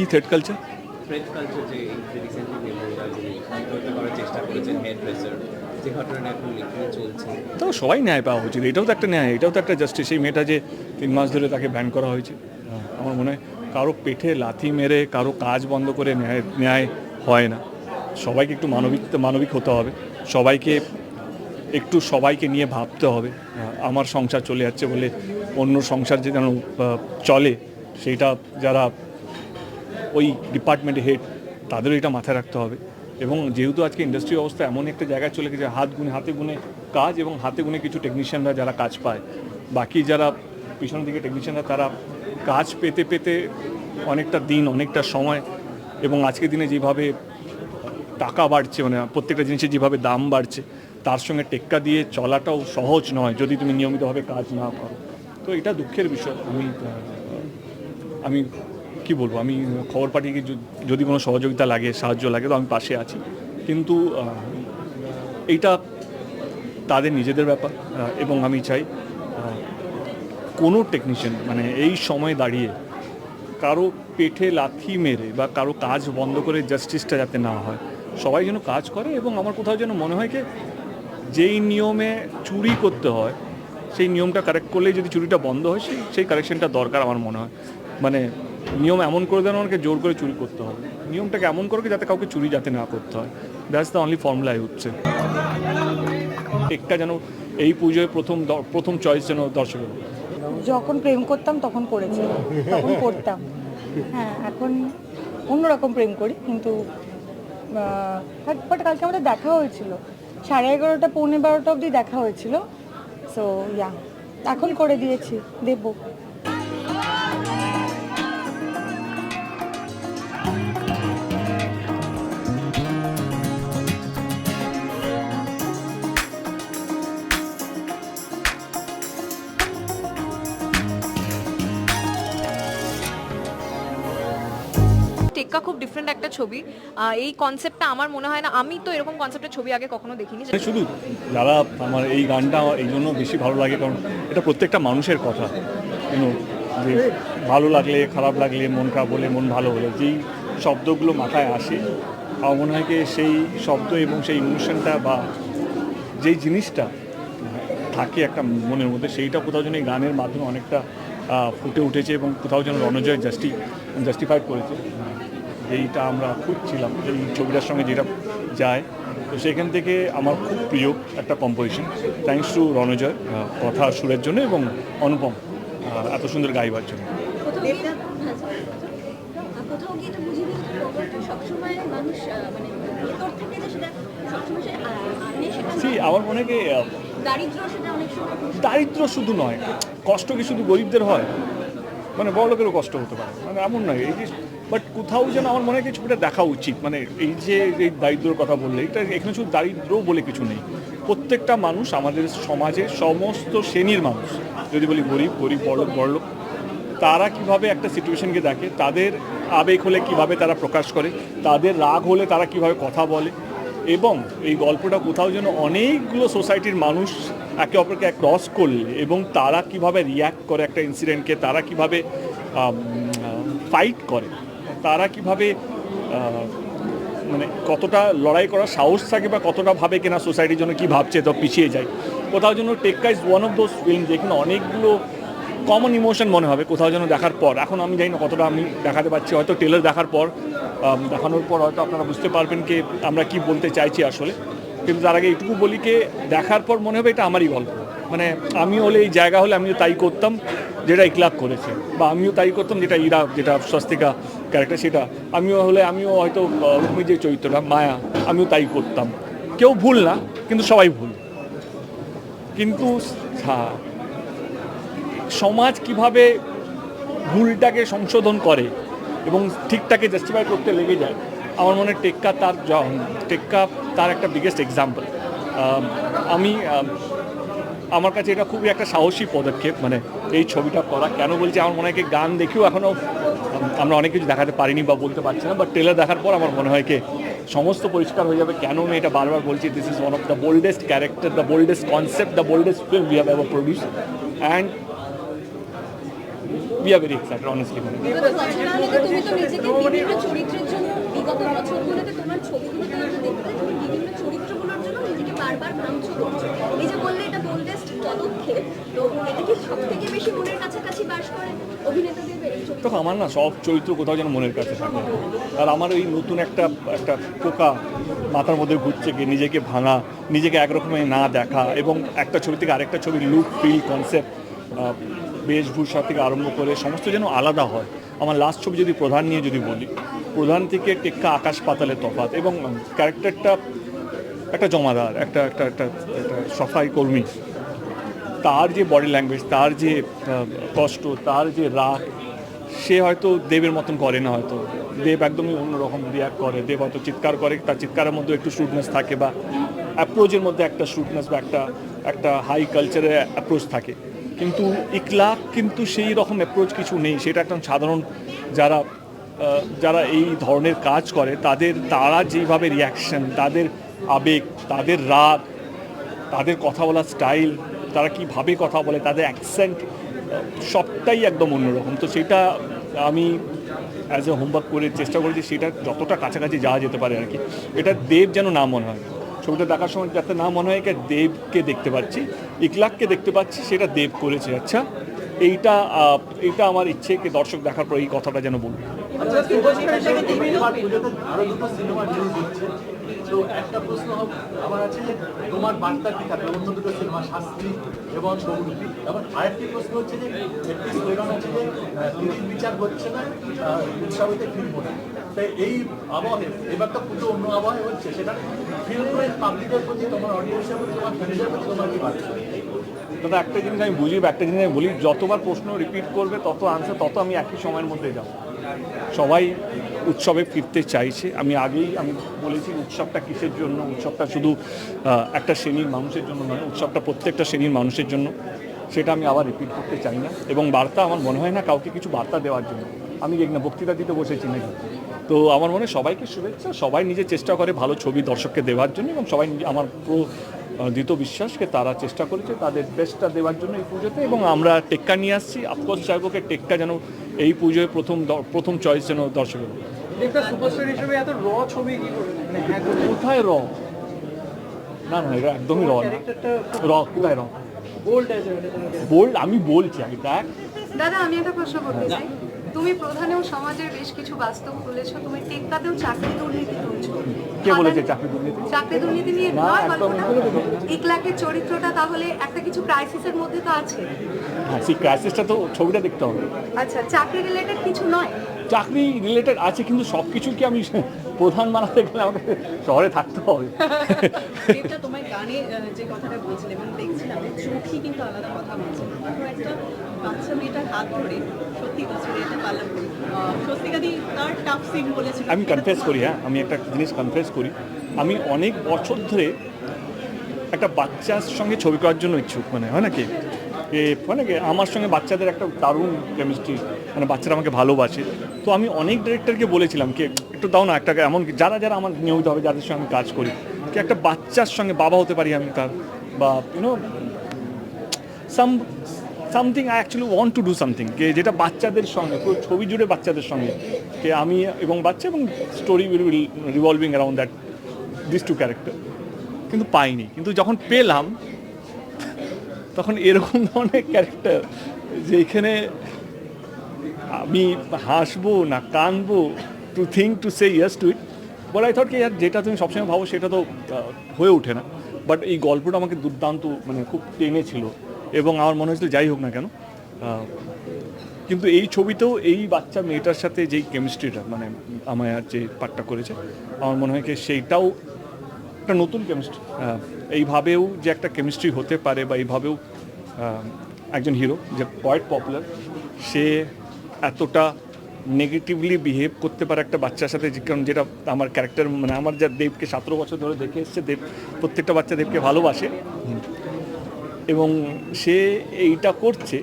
কি thread culture French culture যে recently আত্মহত্যা করার চেষ্টা করেছেন ড্রেসার যে ঘটনাটা এখন চলছে। তো সবাই ন্যায় পাওয়া উচিত এটাও তো একটা ন্যায় এটাও তো একটা জাস্টিস সেই মেয়েটা যে তিন মাস ধরে তাকে ব্যান করা হয়েছে। আমার মনে হয় কারও পেটে লাথি মেরে কারও কাজ বন্ধ করে ন্যায় ন্যায় হয় না। সবাইকে একটু মানবিক মানবিক হতে হবে। সবাইকে একটু সবাইকে নিয়ে ভাবতে হবে। আমার সংসার চলে যাচ্ছে বলে অন্য সংসার যে যেন চলে সেইটা যারা ওই ডিপার্টমেন্টে হেড তাদেরও এটা মাথায় রাখতে হবে। এবং যেহেতু আজকে ইন্ডাস্ট্রি অবস্থা এমন একটা জায়গায় চলে গেছে, হাত গুনে, হাতে গুনে কাজ এবং হাতে গুনে কিছু টেকনিশিয়ানরা যারা কাজ পায়, বাকি যারা পিছনের দিকে টেকনিশিয়ানরা তারা কাজ পেতে পেতে অনেকটা দিন, অনেকটা সময় এবং আজকের দিনে যেভাবে টাকা বাড়ছে মানে প্রত্যেকটা জিনিসের যেভাবে দাম বাড়ছে, তার সঙ্গে টেক্কা দিয়ে চলাটাও সহজ নয় যদি তুমি নিয়মিতভাবে কাজ না করো। তো এটা দুঃখের বিষয়। আমি আমি কি বলব? আমি খবর পাঠিয়ে যদি কোনো সহযোগিতা লাগে, সাহায্য লাগে, তো আমি পাশে আছি। কিন্তু এইটা তাদের নিজেদের ব্যাপার এবং আমি চাই কোনো টেকনিশিয়ান মানে এই সময় দাঁড়িয়ে কারও পেটে লাথি মেরে বা কারও কাজ বন্ধ করে জাস্টিসটা যাতে না হয়, সবাই যেন কাজ করে এবং আমার কোথাও যেন মনে হয় কি, যেই নিয়মে চুরি করতে হয়, সেই নিয়মটা কারেক্ট করলেই যদি চুরিটা বন্ধ হয়, সেই সেই কারেকশনটা দরকার আমার মনে হয়। মানে নিয়ম এমন করে দেন আমাকে জোর করে চুরি করতে হবে। নিয়মটাকে এমন করে যাতে কাউকে চুরি যাতে না করতে হয়। দ্যাটস দ্য অনলি ফর্মুলাই হচ্ছে একটা যেন এই পুজোয় প্রথম প্রথম চয়েস যেন দর্শকের যখন প্রেম করতাম, তখন করেছি। তখন করতাম। হ্যাঁ এখন অন্যরকম প্রেম করি, কিন্তু বাট কালকে আমাদের দেখা হয়েছিল। সাড়ে এগারোটা, পৌনে বারোটা অবধি দেখা হয়েছিল। সো ইয়া এখন করে দিয়েছি। দেবো। টেক্কা খুব ডিফারেন্ট একটা ছবি। এই কনসেপ্টটা আমার মনে হয় না, আমি তো এরকম কনসেপ্টের ছবি আগে কখনো দেখিনি। মানে শুধু যারা আমার এই গানটা এই জন্য বেশি ভালো লাগে, কারণ এটা প্রত্যেকটা মানুষের কথা। যে ভালো লাগলে, খারাপ লাগলে, মন খারাপ হলে, মন ভালো হলে, যেই শব্দগুলো মাথায় আসে, আমার মনে হয় সেই শব্দ এবং সেই ইমোশনটা বা যেই জিনিসটা থাকে একটা মনের মধ্যে, সেইটা কোথাও যেন এই গানের মাধ্যমে অনেকটা ফুটে উঠেছে এবং কোথাও যেন রণজয় জাস্টি জাস্টিফাইড করেছে। যেইটা আমরা খুঁজছিলাম এই ছবিটার সঙ্গে যেটা যায়। তো সেখান থেকে আমার খুব প্রিয় একটা কম্পোজিশন থ্যাংকস টু রণজয় কথা সুরের জন্য এবং অনুপম এত সুন্দর গাইবার জন্য। মানে ভেতর থেকে যে সেটা সবসময় সে আহ, আনে সেটা সি আমার মনে হয় দারিদ্র শুধু নয় কষ্ট কি শুধু গরিবদের হয়? মানে বড় লোকেরও কষ্ট হতে পারে মানে এমন নয় এই যে বাট কোথাও যেন আমার মনে হয় ছবিটা দেখা উচিত। মানে এই যে, এই দারিদ্রর কথা বললে, এটা এখানে শুধু দারিদ্র বলে কিছু নেই। প্রত্যেকটা মানুষ আমাদের সমাজে সমস্ত শ্রেণির মানুষ, যদি বলি গরিব গরিব বড়লোক বড়লোক তারা কীভাবে একটা সিচুয়েশনকে দেখে, তাদের আবেগ হলে কীভাবে তারা প্রকাশ করে, তাদের রাগ হলে তারা কীভাবে কথা বলে, এবং এই গল্পটা কোথাও যেন অনেকগুলো সোসাইটির মানুষ একে অপরকে এক ক্রস করলে, এবং তারা কীভাবে রিয়্যাক্ট করে একটা ইনসিডেন্টকে তারা কীভাবে ফাইট করে তারা কীভাবে মানে কতটা লড়াই করার সাহস থাকে বা কতটা ভাবে কিনা সোসাইটির জন্য কি ভাবছে তো পিছিয়ে যায়। কোথাও যেন Tekka is one of those film যেখানে অনেকগুলো কমন ইমোশন মনে হবে, কোথাও যেন দেখার পর। এখন আমি জানি না কতটা আমি দেখাতে পারছি, হয়তো টেলার দেখার পর দেখানোর পর হয়তো আপনারা বুঝতে পারবেন কি আমরা কি বলতে চাইছি আসলে। কিন্তু তার আগে এইটুকু বলি কি, দেখার পর মনে হবে এটা আমারই গল্প। মানে আমি হলে এই জায়গা হলে আমিও তাই করতাম, যেটা ইকলাব করেছে। বা আমিও তাই করতাম, যেটা ইরা, যেটা স্বস্তিকা ক্যারেক্টার সেটা। আমিও হলে আমিও হয়তো আহ, যে চরিত্রটা মায়া আমিও তাই করতাম। কেউ ভুল না কিন্তু সবাই ভুল। কিন্তু হ্যাঁ সমাজ কীভাবে ভুলটাকে সংশোধন করে এবং ঠিকটাকে জাস্টিফাই করতে লেগে যায় আমার মনে টেক্কা তার টেক্কা তার একটা বিগেস্ট এক্সাম্পল আম, আমার কাছে এটা খুবই একটা সাহসী পদক্ষেপ মানে এই ছবিটা করা। কেন বলছি, আমার মনে হয় গান দেখেও এখনও আমরা অনেক কিছু দেখাতে পারিনি বা বলতে পারছি না বাট ট্রেলার দেখার পর আমার মনে হয় কি সমস্ত পরিষ্কার হয়ে যাবে। কেন আমি এটা বারবার বলছি this is one of the boldest character the boldest concept the boldest film we have ever produce and we are very excited honestly মানে তোমার ছবিগুলোতে দেখতে বিভিন্ন চরিত্রগুলোর জন্য নিজেকে বারবার ভাঙছো। দেখো, আমার না সব চরিত্র কোথাও যেন মনের কাছে থাকে। আর আমার ওই নতুন একটা একটা পোকা মাথার মধ্যে ঘুরছে গিয়ে, নিজেকে ভাঙা, নিজেকে একরকমের না দেখা এবং একটা ছবি থেকে আরেকটা ছবির লুক ফিল কনসেপ্ট বেশভূষা থেকে আরম্ভ করে সমস্ত যেন আলাদা হয়। আমার লাস্ট ছবি যদি প্রধান নিয়ে যদি বলি, প্রধান থেকে টেক্কা আকাশ পাতালে তফাৎ এবং ক্যারেক্টারটা একটা জমাদার, একটা একটা একটা একটা সফাই কর্মী। তার যে বডি ল্যাঙ্গুয়েজ তার যে কষ্ট, তার যে রাগ, সে হয়তো দেবের মতন করে না হয়তো। দেব একদমই অন্যরকম রিয়াক্ট করে। দেব হয়তো চিৎকার করে, তার চিৎকারের মধ্যে একটু স্টুডনেস থাকে বা অ্যাপ্রোচের মধ্যে একটা স্টুডনেস বা একটা একটা হাই কালচারের অ্যাপ্রোচ থাকে। কিন্তু ইকলাক কিন্তু সেই রকম অ্যাপ্রোচ কিছু নেই। সেটা একদম সাধারণ যারা যারা এই ধরনের কাজ করে, তাদের, তারা যেভাবে রিয়াকশন তাদের আবেগ, তাদের রাগ, তাদের কথা বলার স্টাইল তারা কীভাবে কথা বলে তাদের অ্যাকসেন্ট সবটাই একদম অন্যরকম তো সেটা আমি অ্যাজ এ হোমওয়ার্ক করে চেষ্টা করেছি সেটা যতটা কাছাকাছি যাওয়া যেতে পারে আর কি এটা দেব যেন না মনে হয় ছবিটা দেখার সময় যাতে না মনে হয় যে দেবকে দেখতে পাচ্ছি ইকলাককে দেখতে পাচ্ছি সেটা দেব করেছে আচ্ছা এইটা এইটা আমার ইচ্ছে কি দর্শক দেখার পর এই কথাটা যেন বলবে হচ্ছে তো একটা প্রশ্ন হবে আমার আছে যে তোমার বার্তা কি থাকবে? অন্য দুটো সিনেমা শাস্ত্রী এবং বহুরূপী। এবং আরেকটি প্রশ্ন হচ্ছে যে একটি স্লোগান আছে যে আহ, বিচার হচ্ছে না উৎসাহিতে ফিরবো না তাই এই আবহে এবার তো পুজো অন্য আবহে হচ্ছে সেটা ফিল্মের পাবলিকের প্রতি তোমার অডিয়েন্সের প্রতি তোমার ফ্যান্সের প্রতি তোমার কি বার্তা দাদা একটা জিনিস আমি বুঝি একটা জিনিস আমি বলি যতবার প্রশ্ন রিপিট করবে তত আনসার তত আমি একই সময়ের মধ্যে যাব। সবাই উৎসবে ফিরতে চাইছে। আমি আগেই আমি বলেছি উৎসবটা কিসের জন্য? উৎসবটা শুধু একটা শ্রেণির মানুষের জন্য নয়, উৎসবটা প্রত্যেকটা শ্রেণির মানুষের জন্য। সেটা আমি আবার রিপিট করতে চাই না। এবং বার্তা আমার মনে হয় না কাউকে কিছু বার্তা দেওয়ার জন্য। আমি দেখি না বক্তৃতা দিতে বসেছি নাকি? তো আমার মনে সবাইকে শুভেচ্ছা, সবাই নিজে চেষ্টা করে ভালো ছবি দর্শককে দেওয়ার জন্য এবং সবাই আমার দৃঢ় বিশ্বাসকে তারা চেষ্টা করেছে তাদের বেস্টটা দেওয়ার জন্য এই পুজোতে এবং আমরা টেক্কা নিয়ে আসছি। আফকোর্স চাইব কি টেক্কা যেন এই পুজোয় প্রথম দ- প্রথম চয়েস যেন দর্শকের দেবটা হিসেবে এত র ছবি কি করে? মানে হ্যাঁ কোথায় র না না এটা একদমই র না। র কোথায় র বোল্ড বোল্ড আমি বলছি আগে দেখ। দাদা আমি একটা প্রশ্ন করতে চাই। তুমি প্রধানেও সমাজের বেশ কিছু বাস্তব তুলেছো তুমি টেক্কাতেও চাকরি দুর্নীতি তুলছো। কে বলেছে চাকরি দুর্নীতি? চাকরি দুর্নীতি নিয়ে নয় গল্পটা? ইকলাকের চরিত্রটা তাহলে একটা কিছু ক্রাইসিসের মধ্যে তো আছে। হ্যাঁ সেই ক্রাইসিসটা তো ছবিটা দেখতে হবে। আচ্ছা চাকরি রিলেটেড কিছু নয়? চাকরি রিলেটেড আছে কিন্তু সব কিছু কি আমি প্রধান বানাতে গেলে আমাকে শহরে থাকতে হবে। তোমার গানে যে কথাটা বলছিলে এবং দেখছিলাম চোখই কিন্তু আলাদা কথা বলছে একটা বাচ্চা মেয়েটার হাত ধরে সত্যি বলছি পারলাম। স্বস্তিকাদি তার টাফ সিন বলেছিল। আমি কনফেস করি হ্যাঁ আমি একটা জিনিস কনফেস করি। আমি অনেক বছর ধরে একটা বাচ্চার সঙ্গে ছবি করার জন্য ইচ্ছুক মানে হয় নাকি মানে আমার সঙ্গে বাচ্চাদের একটা দারুণ কেমিস্ট্রি মানে বাচ্চারা আমাকে ভালোবাসে। তো আমি অনেক ডিরেক্টরকে বলেছিলাম, কি, একটু দাও না একটা এমন যারা যারা আমার নিয়মিত হবে যাদের সঙ্গে আমি কাজ করি, কি একটা বাচ্চার সঙ্গে বাবা হতে পারি আমি তার, বা you know some something I actually want to do something কে, যেটা বাচ্চাদের সঙ্গে, পুরো ছবি জুড়ে বাচ্চাদের সঙ্গে, কে, আমি এবং বাচ্চা এবং story will revolving around that this two character কিন্তু পাইনি, কিন্তু যখন পেলাম, তখন এরকম ধরনের ক্যারেক্টার যে এখানে আমি হাসবো না কানবো to think to say yes to it ball I thought কি ইয়ার যেটা তুমি সবসময় ভাবো সেটা তো হয়ে ওঠে না। বাট এই গল্পটা আমাকে দুর্দান্ত মানে খুব টেনেছিল এবং আমার মনে হয়েছিল, যাই হোক না কেন। কিন্তু এই ছবিতেও এই বাচ্চা মেয়েটার সাথে যেই কেমিস্ট্রিটা মানে আমার যে পার্টটা করেছে, আমার মনে হয় কি সেইটাও একটা নতুন কেমিস্ট্রি এইভাবেও যে একটা কেমিস্ট্রি হতে পারে বা এইভাবেও একজন হিরো যে কোয়াইট পপুলার সে এতটা নেগেটিভলি বিহেভ করতে পারে একটা বাচ্চার সাথে কারণ যেটা আমার ক্যারেক্টার মানে আমার যা দেবকে সতেরো বছর ধরে দেখে এসছে, দেব, প্রত্যেকটা বাচ্চা দেবকে ভালোবাসে। এবং সে এইটা করছে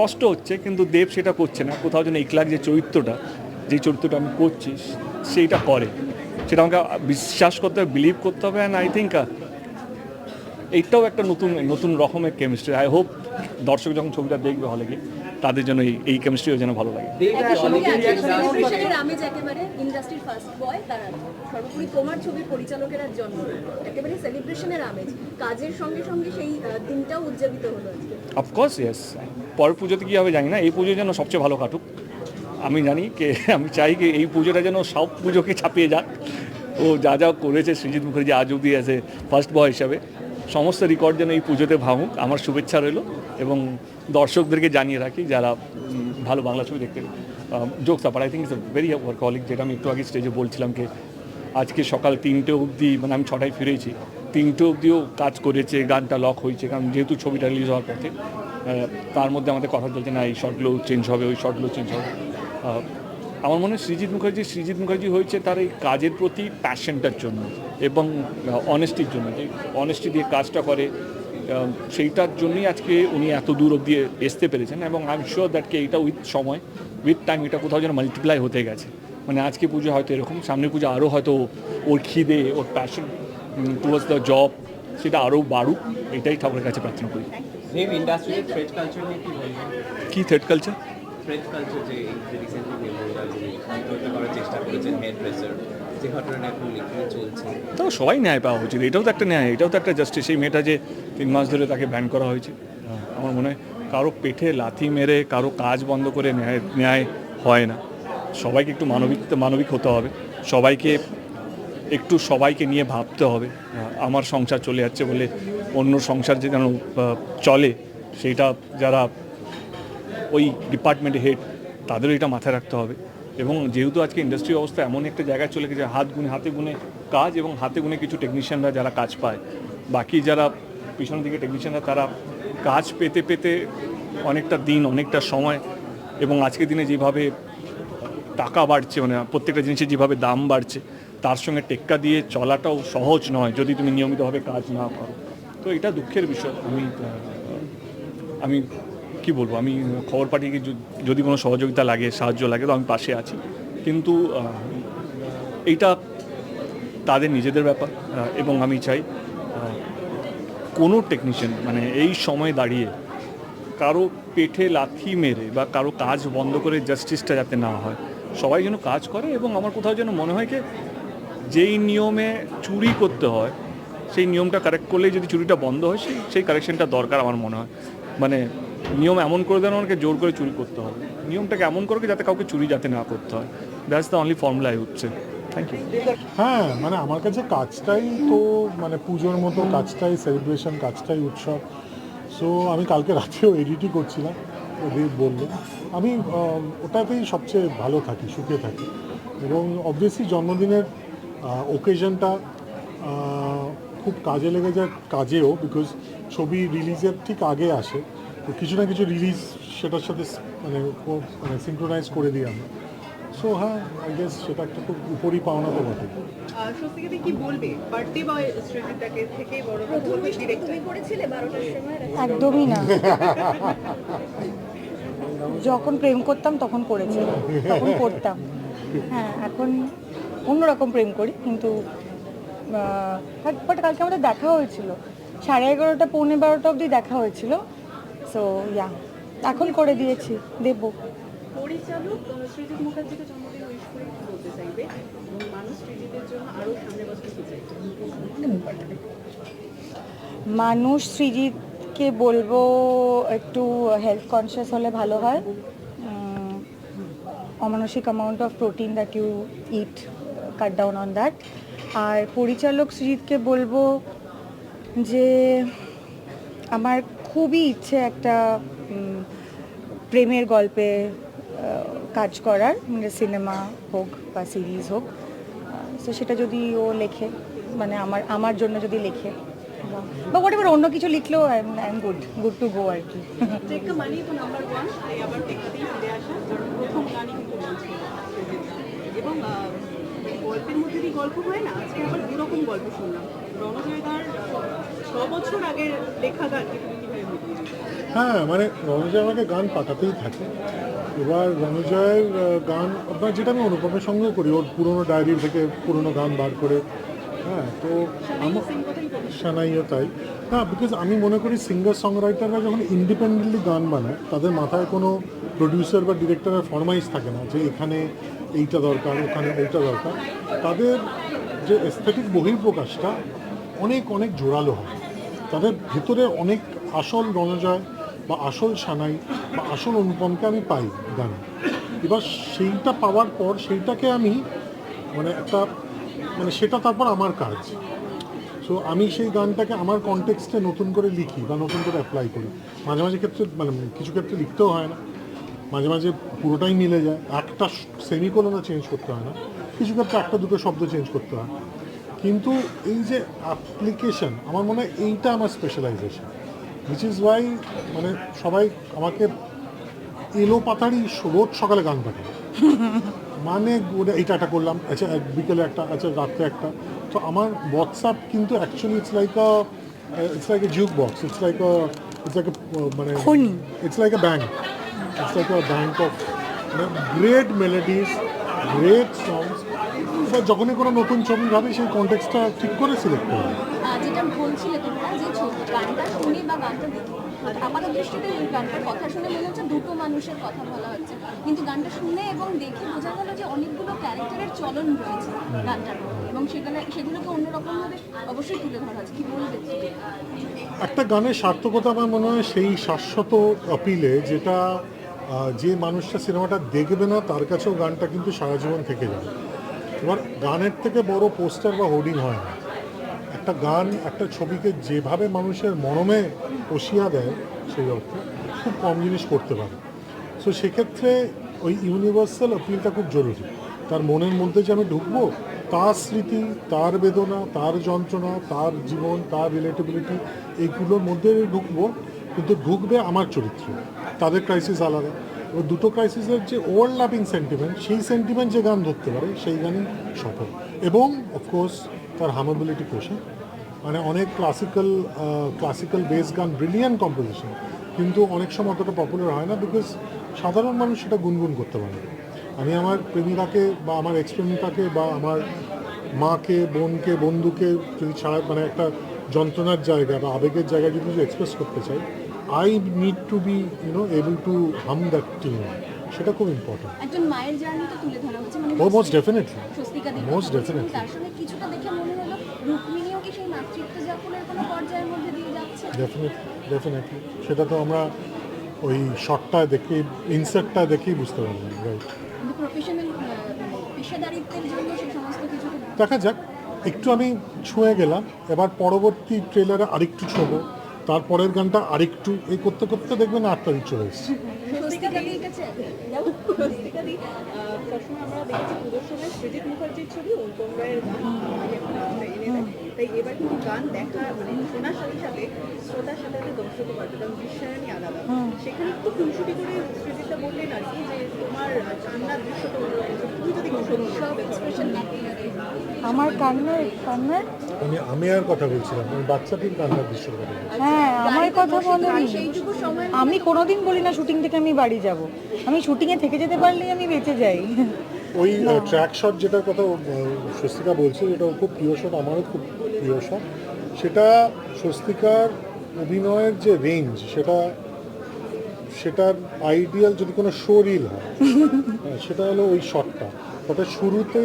কষ্ট হচ্ছে, কিন্তু দেব সেটা করছে না। কোথাও যেন ইকলাক যে চরিত্রটা যে চরিত্রটা আমি করছি, সেইটা করে। সেটা আমাকে বিশ্বাস করতে হবে বিলিভ করতে হবে অ্যান্ড আই থিঙ্ক এইটাও একটা নতুন নতুন রকমের কেমিস্ট্রি আই হোপ দর্শক যখন ছবিটা দেখবে হলে গিয়ে তাদের জন্য এই এই কেমিস্ট্রিও যেন ভালো লাগে। অফকোর্স ইয়েস পরের পুজোতে কী হবে জানি না এই পুজো যেন সবচেয়ে ভালো কাটুক। আমি জানি কে আমি চাই কি এই পুজোটা যেন সব পুজোকে ছাপিয়ে যাক। ও যা যা করেছে সৃজিত মুখার্জি আজ অব্দি এ ফার্স্ট বয় হিসাবে। সমস্ত রেকর্ড যেন এই পুজোতে ভাঙুক। আমার শুভেচ্ছা রইল। এবং দর্শকদেরকে জানিয়ে রাখি, যারা ভালো বাংলা ছবি দেখতে jokes apart I think is very workaholic যেটা আমি একটু আগে স্টেজে বলছিলাম কি আজকে সকাল তিনটে অবধি মানে আমি ছটায় ফিরেছি, তিনটে অবধিও কাজ করেছে, গানটা লক হয়েছে, কারণ যেহেতু ছবিটা রিলিজ হওয়ার পথে তার মধ্যে আমাদের কথা চলছে, না, এই শর্টগুলো চেঞ্জ হবে, ওই শর্টগুলো চেঞ্জ হবে। আমার মনে হয় সৃজিত মুখার্জি সৃজিত মুখার্জি হয়েছে তার এই কাজের প্রতি প্যাশনটার জন্য এবং অনেস্টির জন্য, যে অনেস্টি দিয়ে কাজটা করে সেইটার জন্যই আজকে উনি এত দূর অবধি আসতে পেরেছেন এবং আই এম শিওর দ্যাট কি এটা উইথ সময় উইথ টাইম এটা কোথাও যেন মাল্টিপ্লাই হতে গেছে। মানে আজকে পুজো হয়তো এরকম সামনে পুজো আরও হয়তো ওর খিদে ওর প্যাশন টুয়ার্ডস দ্য জব সেটা আরও বাড়ুক এটাই ঠাকুরের কাছে প্রার্থনা করি। ইন্ডাস্ট্রিতে থ্রেড কালচার কি থ্রেড কালচার যে করার চেষ্টা করেছেন যে ঘটনা এখন লিখে চলছে। তাও সবাই ন্যায় পাওয়া উচিত এটাও তো একটা ন্যায় এটাও তো একটা জাস্টিস সেই মেয়েটা যে তিন মাস ধরে তাকে ব্যান করা হয়েছে। আমার মনে হয় কারও পেটে লাথি মেরে কারও কাজ বন্ধ করে ন্যায় ন্যায় হয় না। সবাইকে একটু মানবিক মানবিক হতে হবে। সবাইকে একটু সবাইকে নিয়ে ভাবতে হবে। আমার সংসার চলে যাচ্ছে বলে অন্য সংসার যে যেন চলে সেইটা যারা ওই ডিপার্টমেন্টে হেড তাদেরও এটা মাথায় রাখতে হবে। এবং যেহেতু আজকে ইন্ডাস্ট্রি অবস্থা এমন একটা জায়গায় চলে গেছে, হাত গুনে, হাতে গুনে কাজ এবং হাতে গুনে কিছু টেকনিশিয়ানরা যারা কাজ পায়। বাকি যারা পিছনের দিকে টেকনিশিয়ানরা তারা কাজ পেতে পেতে অনেকটা দিন, অনেকটা সময় এবং আজকের দিনে যেভাবে টাকা বাড়ছে মানে প্রত্যেকটা জিনিসের যেভাবে দাম বাড়ছে, তার সঙ্গে টেক্কা দিয়ে চলাটাও সহজ নয় যদি তুমি নিয়মিতভাবে কাজ না করো। তো এটা দুঃখের বিষয়। আমি আমি কি বলব, আমি খবর পাঠিয়ে যদি কোনো সহযোগিতা লাগে, সাহায্য লাগে, তো আমি পাশে আছি। কিন্তু এইটা তাদের নিজেদের ব্যাপার এবং আমি চাই কোনো টেকনিশিয়ান মানে এই সময় দাঁড়িয়ে কারও পেটে লাথি মেরে বা কারও কাজ বন্ধ করে জাস্টিসটা যাতে না হয়, সবাই যেন কাজ করে এবং আমার কোথাও যেন মনে হয় কি, যেই নিয়মে চুরি করতে হয়, সেই নিয়মটা কারেক্ট করলেই যদি চুরিটা বন্ধ হয়, সেই সেই কারেকশনটা দরকার আমার মনে হয়। মানে নিয়ম এমন করে দেন আমাকে জোর করে চুরি করতে হবে। নিয়মটাকে এমন করে যাতে কাউকে চুরি যাতে না করতে হয়। দ্যাটস দ্য অনলি ফর্মুলাই হচ্ছে থ্যাংক ইউ হ্যাঁ মানে আমার কাছে কাজটাই তো মানে পুজোর মতো কাজটাই সেলিব্রেশন কাজটাই, উৎসব। সো আমি কালকে রাতেও এডিটই করছিলাম। দেব বলল আমি ওটাতেই সবচেয়ে ভালো থাকি, সুখে থাকি। এবং অবভিয়াসলি জন্মদিনের ওকেশনটা খুব কাজে লেগে যায়, কাজেও বিকজ ছবি রিলিজের ঠিক আগে আসে। তো কিছু না কিছু রিলিজ সেটার সাথে মানে কো- মানে সিঙ্ক্রোনাইজ করে দিই আমরা। সো হ্যাঁ আই গেস সেটা একটা খুব উপরই পাওনা তো বটে। কি বলবে? থেকে বড় করেছিলে সময়? একদমই না। যখন প্রেম করতাম তখন করেছি। তখন করতাম। হ্যাঁ এখন অন্যরকম প্রেম করি কিন্তু বাট কালকে আমাদের দেখা হয়েছিল। সাড়ে এগারোটা পৌনে বারোটা অবধি দেখা হয়েছিল। সো ইয়া এখন করে দিয়েছি দেবো। পরিচালক সৃজিত মুখার্জিকে জন্মদিন উইশ করে বলতে চাইবে? মানুষ সৃজিতের জন্য আরও সামনে বছর কি চাইবে? মানুষ সৃজিতকে বলব একটু হেলথ কনসিয়াস হলে ভালো হয়। অমানসিক amount of protein that you eat cut down on that আর পরিচালক সৃজিতকে বলব যে আমার খুবই ইচ্ছে একটা প্রেমের গল্পে কাজ করার মানে সিনেমা হোক বা সিরিজ হোক। তো সেটা যদি ও লেখে মানে আমার আমার জন্য যদি লেখে, বা হোয়াট অন্য কিছু লিখলেও I am good good to go আর কি। গল্প হয় না, আজকে আবার দুরকম গল্প শুনলাম। রণজয়দার ছ বছর আগের লেখা গান হ্যাঁ মানে রণজয় আমাকে গান পাঠাতেই থাকে। এবার রণজয়ের গান, আপনার যেটা আমি অনুপমের সঙ্গেও করি, ওর পুরোনো ডায়েরি থেকে পুরোনো গান বার করে। হ্যাঁ তো আমার সানাইও তাই। না বিকজ আমি মনে করি সিঙ্গার সং রাইটাররা যখন ইন্ডিপেন্ডেন্টলি গান বানায়, তাদের মাথায় কোনো প্রডিউসার বা ডিরেক্টরের ফরমাইজ থাকে না, যে এখানে এইটা দরকার, ওখানে ওইটা দরকার। তাদের যে এস্থেটিক বহির্প্রকাশটা অনেক অনেক জোরালো হয়। তাদের ভেতরে অনেক আসল রণজয় বা আসল সানাই বা আসল অনুপমকে আমি পাই গানে এবার সেইটা পাওয়ার পর সেইটাকে আমি মানে একটা মানে সেটা তারপর আমার কাজ। সো আমি সেই গানটাকে আমার কনটেক্সটে নতুন করে লিখি বা নতুন করে অ্যাপ্লাই করি। মাঝে মাঝে ক্ষেত্রে মানে কিছু ক্ষেত্রে লিখতেও হয় না। মাঝে মাঝে পুরোটাই মিলে যায়। একটা সেমিকোলনও চেঞ্জ করতে হয় না। কিছু ক্ষেত্রে একটা দুটো শব্দ চেঞ্জ করতে হয়। কিন্তু এই যে অ্যাপ্লিকেশন আমার মনে হয় এইটা আমার স্পেশালাইজেশন উইচ ইজ ওয়াই মানে সবাই আমাকে এলো পাতাড়ি রোজ সকালে গান পাঠায় মানে ওটা এইটা একটা করলাম আচ্ছা এক বিকেলে একটা আচ্ছা রাত্রে একটা। তো আমার হোয়াটসঅ্যাপ কিন্তু actually it's like a it's like a jukebox it's like a it's like মানে it's like a bank it's like a bank of great melodies great songs এবার যখনই কোনো নতুন ছবি ভাবে সেই কন্টেক্সটা ঠিক করে সিলেক্ট করবে যেটা বলছিলে তোমরা যে গানটা শুনে বা গানটা দেখে। আপাত দৃষ্টিতে এই গানটার কথা শুনে মনে হচ্ছে দুটো মানুষের কথা বলা হচ্ছে। কিন্তু গানটা শুনে এবং দেখে বোঝা গেল যে অনেকগুলো ক্যারেক্টারের চলন রয়েছে গানটার। এবং সেখানে, সেগুলোকে অন্যরকমভাবে অবশ্যই তুলে ধরা হচ্ছে কি বলবে? একটা গানের সার্থকতা আমার মনে হয় সেই শাশ্বত অপিলে যেটা যে মানুষটা সিনেমাটা দেখবে না, তার কাছেও গানটা কিন্তু সারা জীবন থেকে যাবে এবার গানের থেকে বড় পোস্টার বা হোর্ডিং হয় না। একটা গান, একটা ছবিকে যেভাবে মানুষের মনমে পশিয়া দেয়, সেই অর্থে খুব কম জিনিস করতে পারে। সো সেক্ষেত্রে ওই ইউনিভার্সাল অপিলটা খুব জরুরি। তার মনের মধ্যে যে আমি ঢুকবো, তার স্মৃতি, তার বেদনা, তার যন্ত্রণা, তার জীবন, তার রিলেটেবিলিটি এইগুলোর মধ্যে ঢুকবো, কিন্তু ঢুকবে আমার চরিত্র। তাদের ক্রাইসিস আলাদা। এবার দুটো ক্রাইসিসের যে ওভারল্যাপিং সেন্টিমেন্ট সেই সেন্টিমেন্ট যে গান ধরতে পারে, সেই গানই সফল। এবং অফকোর্স তার হামাবিলিটি কোষে। মানে অনেক ক্লাসিক্যাল ক্লাসিক্যাল বেস গান ব্রিলিয়ান কম্পোজিশন কিন্তু অনেক সময় অতটা পপুলার হয় না বিকজ সাধারণ মানুষ সেটা গুনগুন করতে পারে আমি আমার প্রেমিকাকে বা আমার এক্স প্রেমিকাকে বা আমার মাকে বোনকে বন্ধুকে যদি ছাড়া মানে একটা যন্ত্রণার জায়গা বা আবেগের জায়গা যদি কিছু এক্সপ্রেস করতে চাই I need to be you know able to hum that theme সেটা খুব ইম্পর্টেন্ট একজন মায়ের জার্নি তো তুলে ধরা হচ্ছে। মানে ও most definitely Swastika Devi Most definitely. তার সঙ্গে কিছুটা দেখে মনে হলো রুক্মিণীও কি সেই মাতৃত্ব যাপনের কোনো পর্যায়ের মধ্যে দিয়ে যাচ্ছে? ডেফিনেটলি ডেফিনেটলি সেটা তো আমরা ওই শটটা দেখে ইনসার্টটা দেখেই বুঝতে পারলাম রাইট প্রফেশনাল পেশাদারিত্বের জন্য সেই সমস্ত কিছু দেখা যাক। একটু আমি ছুঁয়ে গেলাম। এবার পরবর্তী ট্রেলারে আরেকটু ছোবো। তারপরের গানটা আরেকটু এই করতে করতে দেখবেন আট তারিখ চলে এসেছে। মানে সেখানে আমার কান্নার কান্নার আমি আমি আর কথা বলছিলাম আমি বাচ্চাটির কান্নার দৃশ্য কথা হ্যাঁ আমার কথা বলেনি। সেইটুকু সময় আমি কোনোদিন বলি না শুটিং থেকে আমি বাড়ি যাব। আমি শুটিংয়ে থেকে যেতে পারলেই আমি বেঁচে যাই। ওই ট্র্যাক শট যেটার কথা স্বস্তিকা বলছে যেটা খুব প্রিয় শট আমারও খুব প্রিয় শট সেটা স্বস্তিকার অভিনয়ের যে রেঞ্জ সেটা সেটার আইডিয়াল যদি কোনো শো রিল হয় হ্যাঁ, সেটা হলো ওই শটটা ওটা শুরুতে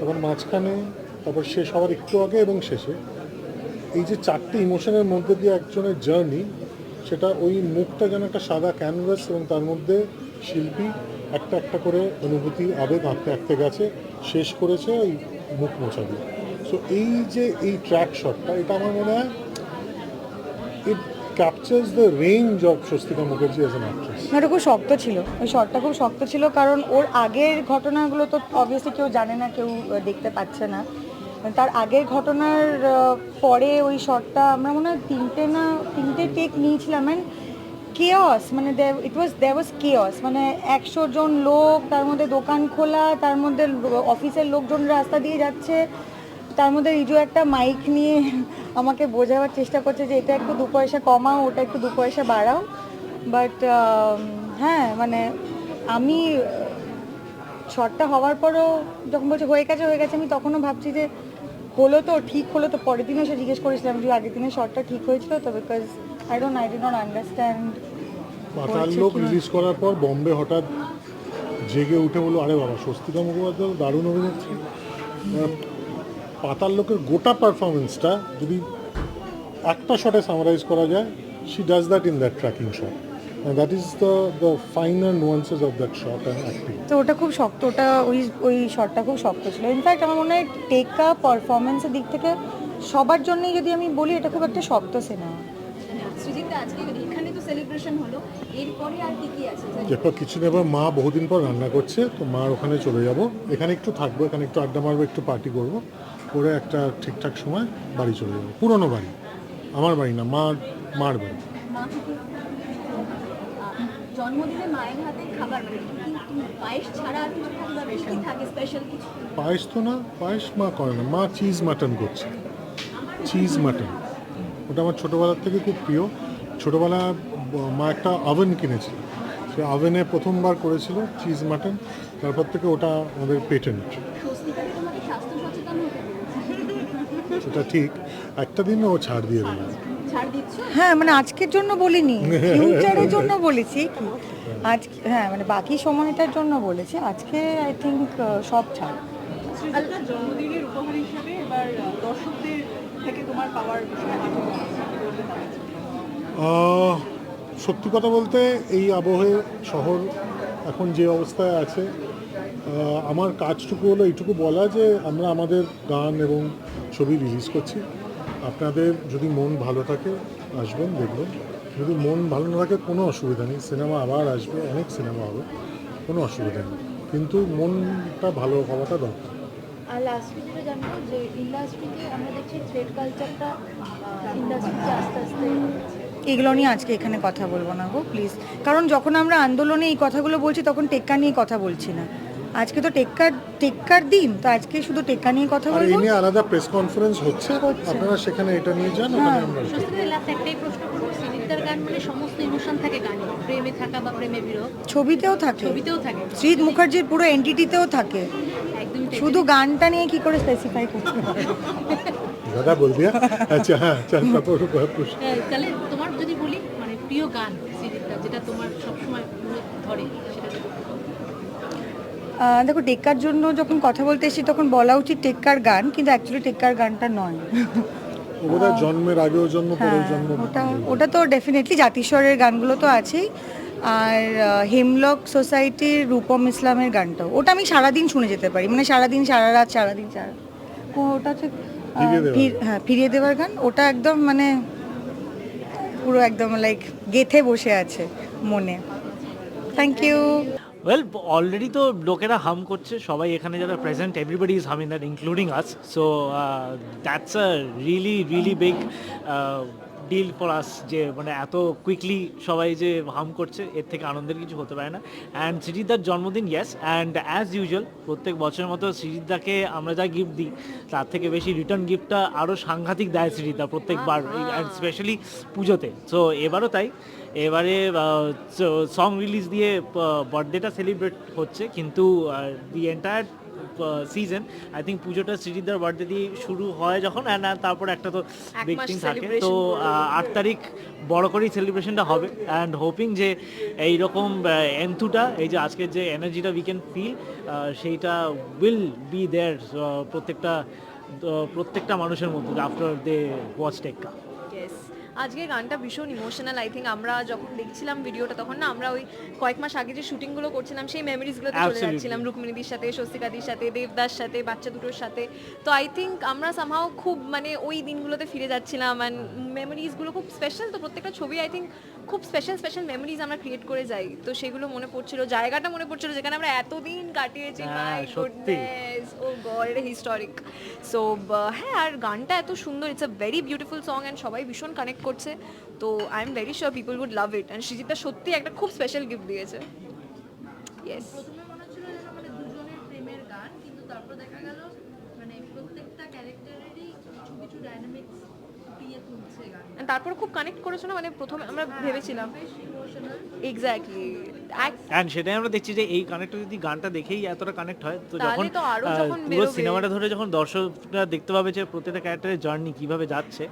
তারপর মাঝখানে, তারপর শেষ হওয়ার একটু আগে এবং শেষে। এই যে চারটি ইমোশনের মধ্যে দিয়ে একজনের জার্নি সেটা ওই মুখটা যেন একটা সাদা ক্যানভাস এবং তার মধ্যে শিল্পী একটা একটা করে অনুভূতি, আবেগ আঁকতে আঁকতে গেছে শেষ করেছে ওই মুখ মোছা দিয়ে। সো এই যে এই ট্র্যাক শটটা এটা আমার মনে হয় captures the range of Swastika Mukherjee as an actress ওটা খুব শক্ত ছিল। ওই শটটা খুব শক্ত ছিল কারণ ওর আগের ঘটনাগুলো তো অবভিয়াসলি কেউ জানে না, কেউ দেখতে পাচ্ছে না। তার আগের ঘটনার পরে ওই শটটা আমরা মনে হয় তিনটে না, তিনটে টেক নিয়েছিলাম। অ্যান্ড কেয়স মানে it was there was chaos মানে একশো জন লোক, তার মধ্যে দোকান খোলা, তার মধ্যে অফিসের লোকজন রাস্তা দিয়ে যাচ্ছে। তার মধ্যে রিজু একটা মাইক নিয়ে আমাকে বোঝাবার চেষ্টা করছে যে এটা একটু দু পয়সা কমাও ওটা একটু দু পয়সা বাড়াও। বাট হ্যাঁ মানে আমি শর্টটা হওয়ার পরও যখন বলছে হয়ে গেছে হয়ে গেছে আমি তখনও ভাবছি যে হলো তো ঠিক হলো তো পরের দিন সে জিজ্ঞেস করেছিলাম যে আগের দিনের শর্টটা ঠিক হয়েছিল তো because I don't I did not understand Paatal Lok release করার পর বম্বে হঠাৎ জেগে উঠে বলল আরে বাবা স্বস্তিকা মুখোপাধ্যায় দারুণ অভিনেত্রী পাতাল লোকের গোটা পারফরমেন্সটা যদি একটা শটে সামারাইজ করা যায় she does that in that tracking shot that is the the final nuances of that shot and acting তো ওটা খুব শক্ত ওটা ওই ওই শটটা খুব শক্ত ছিল। ইনফ্যাক্ট আমার মনে হয় টেকা পারফরমেন্সের দিক থেকে সবার জন্যই যদি আমি বলি এটা খুব একটা শক্ত সিনেমা সৃজিতটা আজকে এখানে তো সেলিব্রেশন হলো এরপরে আর কি কি আছে? এরপর কিছু এবার মা বহুদিন পর রান্না করছে তো মার ওখানে চলে যাব। এখানে একটু থাকব এখানে একটু আড্ডা মারবো একটু পার্টি করব। করে একটা ঠিকঠাক সময় বাড়ি চলে যাব। পুরনো বাড়ি। আমার বাড়ি না মা মার বাড়ি। জন্মদিনে মায়ের হাতে খাবার পায়েস ছাড়া আর কিছু থাকে বা কি থাকে স্পেশাল কিছু? পায়েস তো না পায়েস মা করে না। মা চিজ মাটন করছে। চিজ মাটন ওটা আমার ছোটোবেলার থেকে খুব প্রিয়। ছোটোবেলা মা একটা আভেন কিনেছিল। সে আভেনে প্রথমবার করেছিল চিজ মাটন তারপর থেকে ওটা আমাদের পেটেন্ট সেটা ঠিক। একটা দিন ও ছাড় দিয়ে দেবে হ্যাঁ মানে আজকের জন্য বলিনি ফিউচারের জন্য বলেছি। কি আজ হ্যাঁ মানে বাকি সময়টার জন্য বলেছি। আজকে আই থিঙ্ক সব ছাড়। সৃজিতার জন্মদিনের উপহার হিসেবে এবার দর্শকদের থেকে তোমার পাওয়ার বিষয়ে সত্যি কথা বলতে এই আবহে শহর এখন যে অবস্থায় আছে আমার কাজটুকু হলো এইটুকু বলা যে আমরা আমাদের গান এবং ছবি রিলিজ করছি। আপনাদের যদি মন ভালো থাকে, আসবেন, দেখবেন। যদি মন ভালো না থাকে, কোনো অসুবিধা নেই। সিনেমা আবার আসবে, অনেক সিনেমা হবে, কোনো অসুবিধা নেই। কিন্তু মনটা ভালো হওয়াটা দরকার। আর লাস্ট যেটা জানব যে ইন্ডাস্ট্রিতে আমরা দেখছি থ্রেড কালচারটা ইন্ডাস্ট্রিতে আস্তে আস্তে এগুলো নিয়ে আজকে এখানে কথা বলব না গো প্লিজ কারণ যখন আমরা আন্দোলনে এই কথাগুলো বলছি তখন টেক্কা নিয়ে কথা বলছি না। আজকে তো টেক্কার টেক্কার দিন তো আজকে শুধু টেক্কা নিয়ে কথা বলব? নিয়ে আলাদা প্রেস কনফারেন্স হচ্ছে। আপনারা সেখানে এটা নিয়ে যান ওখানে আমরা লাস্ট একটাই প্রশ্ন করব সিনিতার গান মানে সমস্ত ইমোশন থাকে গানে প্রেমে থাকা বা প্রেমে বিরহ ছবিতেও থাকে। ছবিতেও থাকে। শ্রীত মুখার্জির পুরো এন্টিটিতেও থাকে। শুধু গানটা নিয়ে কি করে স্পেসিফাই করতে পারে দাদা বল দিয়া আচ্ছা হ্যাঁ চল তারপর প্রশ্ন হ্যাঁ, তাহলে তোমার যদি বলি মানে প্রিয় গান সিরিজটা যেটা তোমার সবসময় মনে ধরে সেটা দেখো টেক্কার জন্য যখন কথা বলতে এসেছি তখন বলা উচিত টেক্কার গান কিন্তু অ্যাকচুয়ালি টেক্কার গানটা নয়। ও বোধহয় জন্মের আগেও জন্ম পরেও হ্যাঁ জন্ম। ওটা ওটা তো ডেফিনেটলি জাতিস্বরের গানগুলো তো আছেই। আর হেমলক সোসাইটির রূপম ইসলামের গানটাও। ওটা আমি সারাদিন শুনে যেতে পারি। মানে সারাদিন সারা রাত সারাদিন সারা ও- ওটা হচ্ছে হ্যাঁ ফিরিয়ে দেওয়ার গান। ওটা একদম মানে পুরো একদম লাইক গেথে বসে আছে মনে। থ্যাংক ইউ ওয়েল অলরেডি তো লোকেরা হাম করছে, সবাই এখানে যারা present everybody is humming that including us so that's a really really big deal us যে মানে এত কুইকলি সবাই যে হাম করছে, এর থেকে আনন্দের কিছু হতে পারে না। অ্যান্ড সৃজিতার জন্মদিন ইয়েস অ্যান্ড অ্যাজ ইউজুয়াল প্রত্যেক বছরের মতো সৃজিতাকে আমরা যা গিফট দিই, তার থেকে বেশি রিটার্ন গিফটটা আরও সাংঘাতিক দেয় সৃজিতা প্রত্যেকবার অ্যান্ড স্পেশালি পুজোতে। সো এবারও তাই। এবারে সং রিলিজ দিয়ে বার্থডেটা সেলিব্রেট হচ্ছে। কিন্তু the entire season I think পুজোটা শ্রীজিদার বার্থডে দিয়ে শুরু হয় যখন uh, তারপর একটা তো বিগ থিং থাকে তো আট তারিখ বড় করেই সেলিব্রেশনটা হবে অ্যান্ড হোপিং যে এইরকম এন্থুটা এই যে আজকের যে এনার্জিটা উই ক্যান ফিল সেইটা উইল বি দেয়ার প্রত্যেকটা প্রত্যেকটা মানুষের মধ্যে আফটার দে ওয়াচ টেক্কা. আজকে গানটা ভীষণ ইমোশনাল আই থিঙ্ক আমরা যখন দেখছিলাম ভিডিওটা তখন না আমরা ওই কয়েক মাস আগে যে শুটিংগুলো করছিলাম সেই মেমোরিজগুলোতে চলে যাচ্ছিলাম। রুকমিনীদির সাথে স্বস্তিকাদির সাথে দেবদার সাথে বাচ্চা দুটোর সাথে। তো আই থিঙ্ক আমরা সামহাও খুব মানে ওই দিনগুলোতে ফিরে যাচ্ছিলাম অ্যান্ড মেমোরিজগুলো খুব স্পেশাল তো প্রত্যেকটা ছবি আই থিঙ্ক খুব স্পেশাল স্পেশাল মেমোরিজ আমরা ক্রিয়েট করে যাই। তো সেগুলো মনে পড়ছিল জায়গাটা মনে পড়ছিল যেখানে আমরা এতদিন কাটিয়েছি my. Goodness oh God historic so হ্যাঁ আর গানটা এত সুন্দর it's a very beautiful song and সবাই ভীষণ কানেক্ট করছে। তো I am very sure people would love it and Srijita সত্যি একটা খুব স্পেশাল গিফট দিয়েছে। ইয়েস প্রথমে মনে হচ্ছিল যেন মানে দুজনের প্রেমের গান কিন্তু তারপর দেখা গেল মানে প্রত্যেকটা ক্যারেক্টারেরই কিছু কিছু ডাইনামিক্স ফুটিয়ে তুলছে গান তারপর খুব কানেক্ট করেছ না? মানে প্রথমে আমরা ভেবেছিলাম। এক্স্যাক্টলি অ্যান্ড সেটাই আমরা দেখছি যে এই কানেক্ট যদি গানটা দেখেই এতটা কানেক্ট হয় তো যখন পুরো সিনেমাটা ধরে যখন দর্শকরা দেখতে পাবে যে প্রত্যেকটা ক্যারেক্টারের জার্নি কীভাবে যাচ্ছে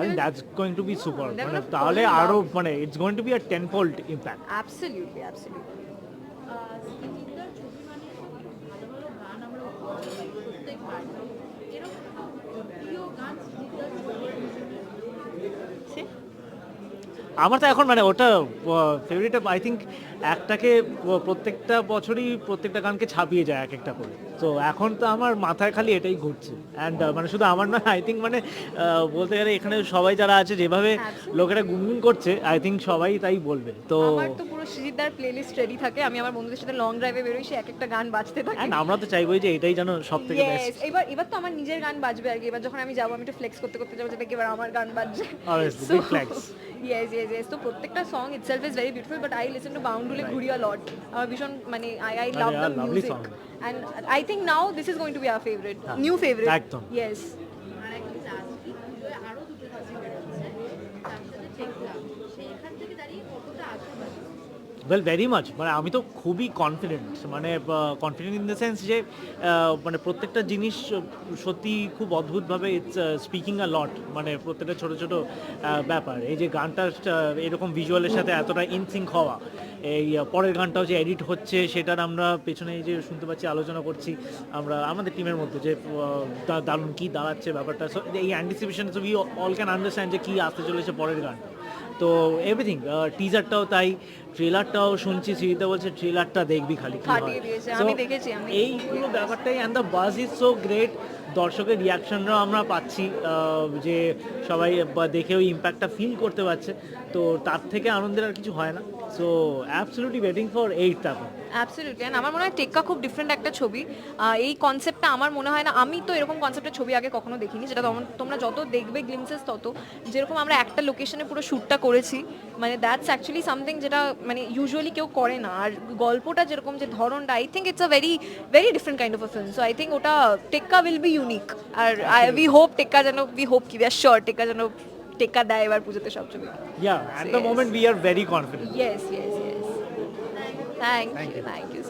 I that's going to be super মানে তাহলে আরও মানে it's going to be a tenfold impact absolutely absolutely সুচিত্রার ছবি মানে ভালো ভালো গান আমরা উপভোগ করি প্রত্যেকবার এরকম প্রিয় গান সুচিত্রার ছবি আমার তো এখন মানে ওটা ফেভারিট আই থিঙ্ক একটাকে প্রত্যেকটা বছরই প্রত্যেকটা গানকে ছাপিয়ে যায় এক একটা করে। তো এখন তো আমার মাথায় খালি এটাই ঘুরছে। অ্যান্ড মানে শুধু আমার নয় আই থিঙ্ক মানে বলতে গেলে এখানে সবাই যারা আছে যেভাবে লোকেরা গুনগুন করছে আই থিঙ্ক সবাই তাই বলবে। তো আমার তো পুরো সৃজিতদার প্লেলিস্ট রেডি থাকে। আমি আমার বন্ধুদের সাথে লং ড্রাইভে বেরোই সে এক একটা গান বাজতে থাকে। And আমরা তো চাইবোই যে এটাই যেন সব থেকে বেস্ট এবার এবার তো আমার নিজের গান বাজবে আর কি। এবার যখন আমি যাব আমি একটু ফ্লেক্স করতে করতে যাব যেটা কি এবার আমার গান বাজছে. ইয়েস ইয়েস ইয়েস তো প্রত্যেকটা song itself is very beautiful but I listen to Baundule Ghuri a lot আমার ভীষণ মানে I I love yeah, the lovely music song. And I think now this is going to be our favourite new favourite একদম। Yes আর একদিন রাত্রি পুজোয় আরও দুটো ছবি বেরোচ্ছে তার সাথে দেখলাম সেখান থেকে দাঁড়িয়ে কতটা আশাবাদী ওয়েল ভেরি মাচ মানে আমি তো খুবই কনফিডেন্ট মানে কনফিডেন্ট ইন দ্য সেন্স যে মানে প্রত্যেকটা জিনিস সত্যি খুব অদ্ভুতভাবে ইটস স্পিকিং আ লট মানে প্রত্যেকটা ছোট ছোট ব্যাপার। এই যে গানটা এরকম ভিজুয়ালের সাথে এতটা ইনসিঙ্ক হওয়া, এই পরের গানটাও যে এডিট হচ্ছে, সেটার আমরা পেছনে যে শুনতে পাচ্ছি, আলোচনা করছি, আমরা, আমাদের টিমের মধ্যে যে দারুণ কী দাঁড়াচ্ছে ব্যাপারটা। এই anticipation we all can understand যে কী আসতে চলেছে পরের গান। তো এভরিথিং টিজারটাও তাই ট্রেলারটাও শুনছি শ্রীতা বলছে ট্রেলারটা দেখবি খালি কি হয়। ফাটিয়ে আমি দেখেছি, আমি- এই পুরো ব্যাপারটাই and the buzz is so great দর্শকের রিয়াকশনরাও আমরা পাচ্ছি যে সবাই দেখে ওই ইম্প্যাক্টটা ফিল করতে পারছে। তো তার থেকে আনন্দের আর কিছু হয় না। So absolutely waiting for eight তারপর অ্যাবসলিউটলি অ্যান্ড আমার মনে হয় টেক্কা খুব ডিফারেন্ট একটা ছবি। এই কনসেপ্টটা আমার মনে হয় না, আমি তো এরকম কনসেপ্টের ছবি আগে কখনো দেখিনি, যেটা তোম- তোমরা যত দেখবে গ্লিমসেস তত। যেরকম আমরা একটা লোকেশনে পুরো শ্যুটটা করেছি মানে দ্যাটস অ্যাকচুয়ালি সামথিং যেটা মানে ইউজুয়ালি কেউ করে না। আর গল্পটা যেরকম যে ধরনটা I think it's a very very different kind of a film so I think ওটা টেক্কা উইল বি ইউনিক আর উই হোপ টেক্কা যেন উই হোপ কি উই আর শিওর টেক্কা যেন টেক্কা দেয় এবার পুজোতে সব ছবি। Yeah at the Yes. Moment we are very confident yes yes yes thank you thank you